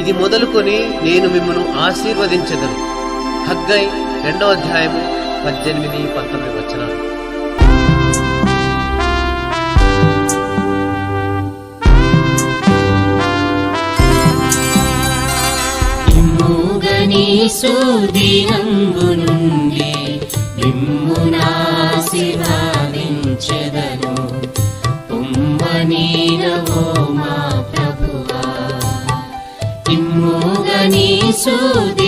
ఇది మొదలుకొని నేను మిమ్మను ఆశీర్వదించదను. హగ్గై రెండో అధ్యాయము పద్దెనిమిది పంతొమ్మిది వచనాలు. ఇమ్ముగని నుండి ఇమ్ముగని సుదినంబు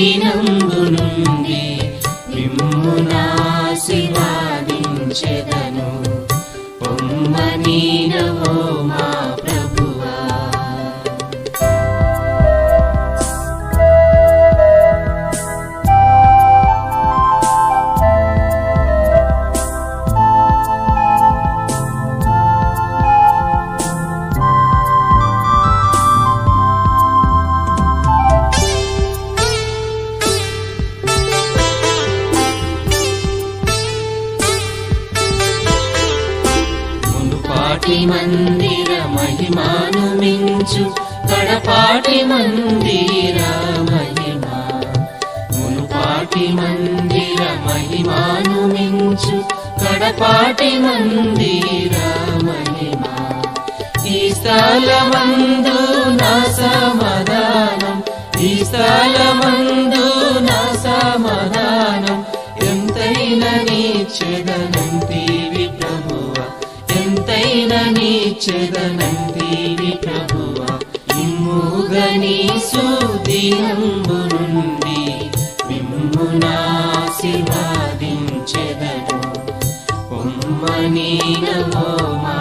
కడపాటి మందిర మహిమాను మించు కడపాటి మందిర మహిమా మునుపాటి మందిర మహిమాను. మించు కడపాటి మందిర మహిమా ఈ స్థలమందు నా సమాధానం ఈ స్థలమందు నా సమాధానం ఎంతైనా నీ ప్రభువ ఎంతైనా నీచెదనంతీవి ప్రభువ. ఇమ్ముగని సుదినంబు నుండి మిమ్మునాశీర్వాదించెదను పొమ్మనీనవో మా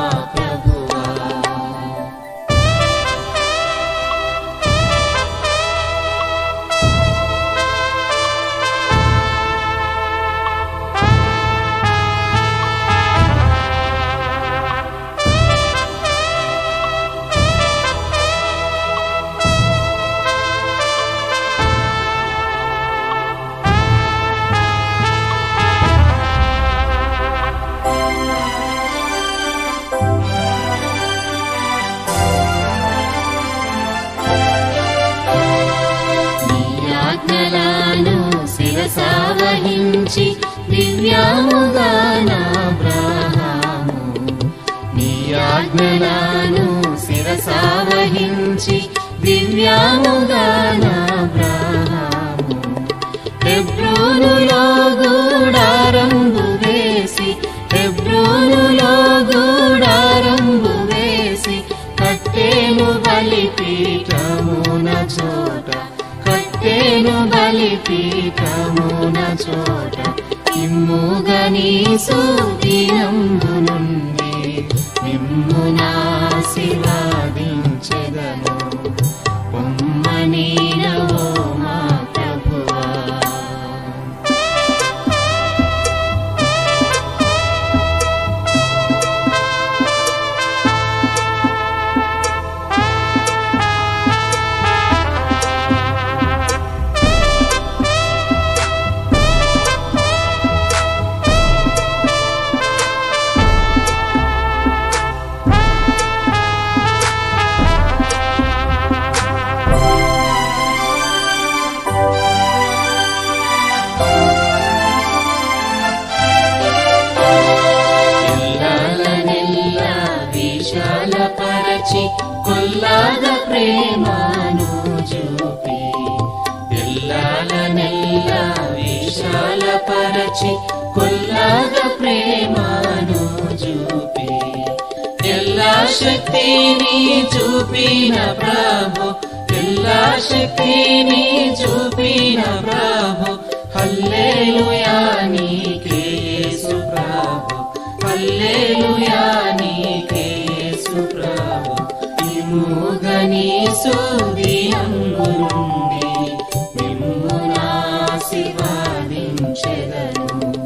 శిరసావహించి దివ్యాముగా నా బ్రహ్మము. నీ ఆజ్ఞలను శిరసావహించి దివ్యాముగా నా బ్రహ్మము. హెబ్రోనులో గూడారంబు వేసి హెబ్రోనులో గూడారంబు వేసి కట్టేము బలిపీఠమున చోట కట్టేను బలిపీఠమున చోట ఇమ్ముగని సూదినంబు నుండి కొల్లాద ప్రేమను చూపి పిల్లల నెల్ల విశాల పరచి కొల్లాద ప్రేమను చూపి ఎల్లా శక్తిని చూపిన ప్రభు ఎల్లా శక్తిని చూపిన ప్రభు ఇముగని సుదియంబు నుండి మిమ్మునాశీర్వాదించెదను